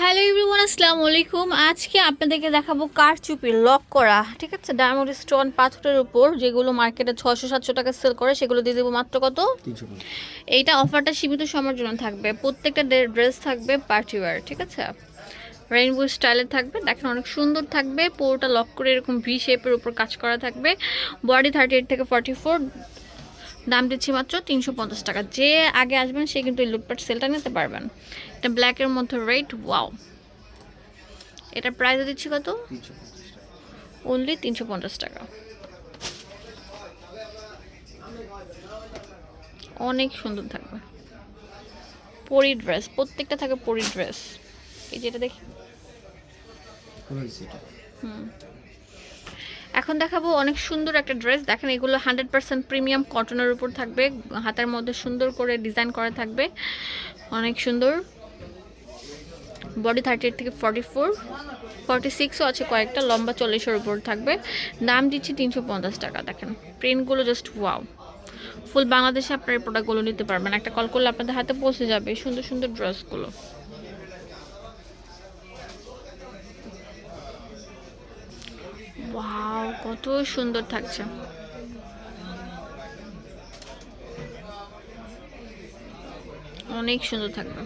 Hello everyone আসসালামু আলাইকুম। আজকে আপনাদেরকে দেখাবো কারচুপি লক করা। ঠিক আছে? ডায়মন্ড স্টোন পাথরের উপর যেগুলো মার্কেটে ছশো সাতশো টাকা সেল করে সেগুলো দিয়ে দেবো মাত্র কত? এইটা অফারটা সীমিত সময়ের জন্য থাকবে। প্রত্যেকটা ড্রেস থাকবে পার্টি ওয়্যার ঠিক আছে? রেইনবো স্টাইলের থাকবে। দেখেন অনেক সুন্দর থাকবে। পুরোটা লক করে এরকম ভি শেপের উপর কাজ করা থাকবে। বডি থার্টি এইট থেকে ফর্টি ফোর দাম দিচ্ছি মাত্র তিনশো পঞ্চাশ টাকা। যে আগে আসবেন সে কিন্তু এই লুটপাট সেলটা নিতে পারবেন। এটা ব্ল্যাকের মধ্যে রেট ওয়াও এটার প্রাইস দিচ্ছি কত? অনলি তিনশো পঞ্চাশ টাকা। অনেক সুন্দর থাকবে। পরি ড্রেস প্রত্যেকটা থাকে পরি ড্রেস এই যেটা দেখি। হুম। এখন দেখাবো অনেক সুন্দর একটা ড্রেস। দেখেন, এগুলো হান্ড্রেড পার্সেন্ট প্রিমিয়াম কটনের উপর থাকবে, হাতের মধ্যে সুন্দর করে ডিজাইন করা থাকবে। অনেক সুন্দর। বডি থার্টি থেকে ফর্টি ফোর, ফর্টি সিক্সও আছে কয়েকটা, লম্বা চল্লিশের উপর থাকবে। দাম দিচ্ছি তিনশো পঞ্চাশ টাকা, দেখেন। প্রিন্টগুলো জাস্ট ওয়াও ফুল বাংলাদেশে আপনার এই প্রোডাক্টগুলো নিতে পারবেন। একটা কল করলে আপনাদের হাতে পৌঁছে যাবে সুন্দর সুন্দর ড্রেসগুলো ওয়াও কত সুন্দর থাকছে। অনেক সুন্দর থাকবে।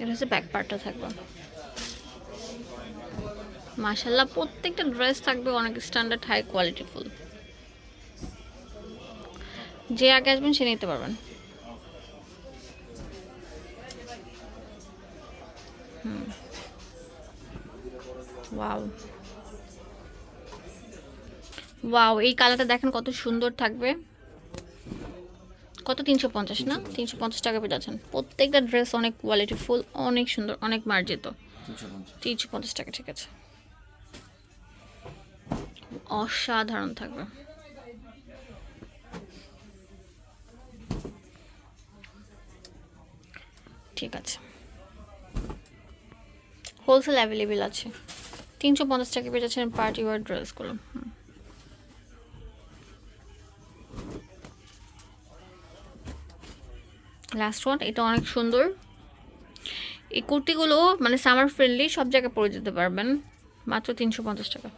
এটা হচ্ছে ব্যাক পার্টটা থাকবে। মাশাল্লাহ প্রত্যেকটা ড্রেস থাকবে অনেক স্ট্যান্ডার্ড হাই কোয়ালিটি ফুল যে আগে আসবেন, সে নিতে পারবেন। হুম। ওয়াও ওয়াও এই কালারটা দেখেন কত সুন্দর থাকবে। কত? তিনশো পঞ্চাশ না? তিনশো পঞ্চাশ টাকা পেয়ে যাচ্ছেন। প্রত্যেকটা ড্রেস অনেক কোয়ালিটি ফুল অনেক সুন্দর অনেক মার্জিত। তিনশো তিনশো পঞ্চাশ টাকা ঠিক আছে। অসাধারণ থাকবে। ঠিক আছে। হোলসেল অ্যাভেলেবেল আছে। তিনশো পঞ্চাশ টাকা পেয়ে যাচ্ছেন পার্টি ওয়ার ড্রেসগুলো লাস্ট ওয়ান এটা অনেক সুন্দর। এই কুর্তিগুলো মানে সামার ফ্রেন্ডলি সব জায়গায় পরে যেতে পারবেন। মাত্র তিনশো পঞ্চাশ টাকা।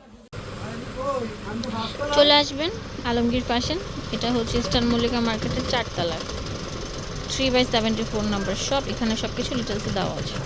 চলে আসবেন আলমগীর ফ্যাশন এটা হচ্ছে ইস্টার্ন মল্লিকা মার্কেটের চারতলায়। Three by seventy four number shop এখানে সব কিছু ডিটেলসে দেওয়া আছে।